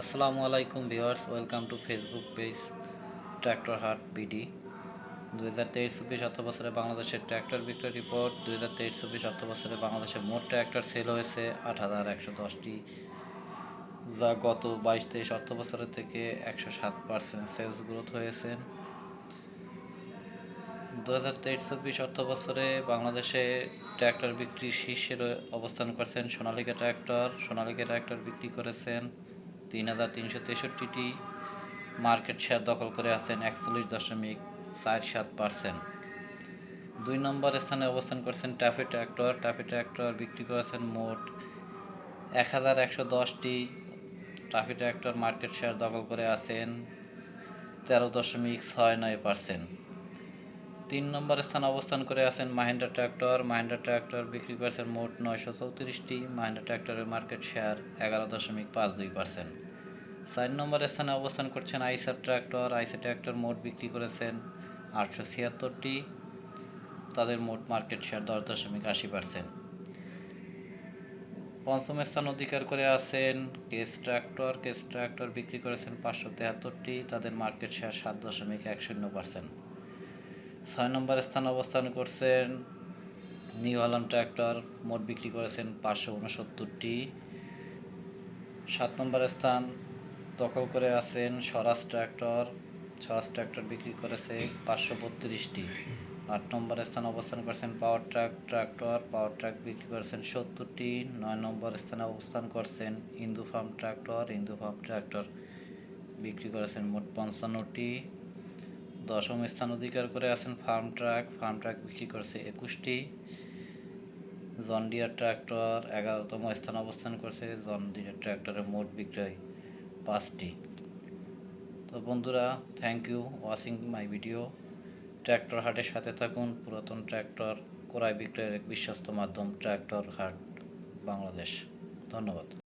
আসসালামু আলাইকুম viewers, welcome to Facebook page tractor Haat BD দু হাজার তেইশ চব্বিশ অর্থ বছরে বাংলাদেশের ট্র্যাক্টর বিক্রয় রিপোর্ট। দু হাজার তেইশ চব্বিশ অর্থ বছরে বাংলাদেশে মোট ট্র্যাক্টর সেল হয়েছে আট হাজার একশো দশটি। যা গত বাইশ তেইশ অর্থ বছরের থেকে একশো সাত পার্সেন্ট সেলস গ্রোথ হয়েছে। দু হাজার তেইশ চব্বিশ অর্থ বছরে বাংলাদেশে ট্র্যাক্টর বিক্রি শীর্ষে রয়ে- অবস্থান করছেন সোনালিকা ট্র্যাক্টর। সোনালিকা ট্র্যাক্টর বিক্রি করেছেন তিন হাজার তিনশো তেষট্টিটি মার্কেট শেয়ার দখল করে আছেন একচল্লিশ দশমিক চার সাত পার্সেন্ট দুই নম্বর স্থানে অবস্থান করছেন টাফি ট্র্যাক্টর টাফি ট্র্যাক্টর বিক্রি করেছেন মোট এক হাজার একশো দশটি টাফি ট্র্যাক্টর মার্কেট শেয়ার দখল করে আছেন তেরো দশমিক ছয় নয় পার্সেন্ট তিন নম্বর স্থান অবস্থান করে আছেন মাহিন্দ্রা ট্র্যাক্টর মাহিন্দ্রা ট্র্যাক্টর বিক্রি করেছেন মোট নয়শো চৌত্রিশটি। মাহিন্দ্রা ট্র্যাক্টরের মার্কেট শেয়ার এগারো দশমিক পাঁচ দুই পার্সেন্ট চার নম্বর স্থানে অবস্থান করছেন আইসার ট্র্যাক্টর আইসার ট্র্যাক্টর মোট বিক্রি করেছেন আটশো ছিয়াত্তরটি। তাদের মোট মার্কেট শেয়ার দশ দশমিক আশি পার্সেন্ট পঞ্চম স্থান অধিকার করে আছেন কেস ট্র্যাক্টর কেস ট্র্যাক্টর বিক্রি করেছেন পাঁচশো তেহাত্তরটি। তাদের মার্কেট শেয়ার সাত দশমিক এক শূন্য পার্সেন্ট ছয় নম্বর স্থান অবস্থান করছেন নিউ হল্যান্ড ট্র্যাক্টর মোট বিক্রি করেছেন পাঁচশো উনসত্তরটি। সাত নম্বর স্থান দখল করে আছেন স্বরাজ ট্র্যাক্টর। স্বরাজ ট্র্যাক্টর বিক্রি করেছে পাঁচশো বত্রিশটি। আট নম্বর স্থানে অবস্থান করেছেন Power Trac tractor. Power Trac বিক্রি করেছেন সত্তরটি। নয় নম্বর স্থানে অবস্থান করছেন Indo Farm tractor. Indo Farm tractor বিক্রি করেছেন মোট পঞ্চান্নটি। দশম স্থান অধিকার করে আছেন ফার্ম ট্রাক। ফার্ম ট্রাক বিক্রি করেছে একুশটি। জন ডিয়ার ট্র্যাক্টর এগারোতম স্থান অবস্থান করছে। জন ডিয়ার ট্র্যাক্টরের মোট বিক্রয় পাঁচটি। তো বন্ধুরা thank you watching my video tractor হাটের সাথে থাকুন, পুরাতন ট্র্যাক্টর ক্রয় বিক্রয়ের এক বিশ্বস্ত মাধ্যম ট্র্যাক্টর হাট বাংলাদেশ ধন্যবাদ।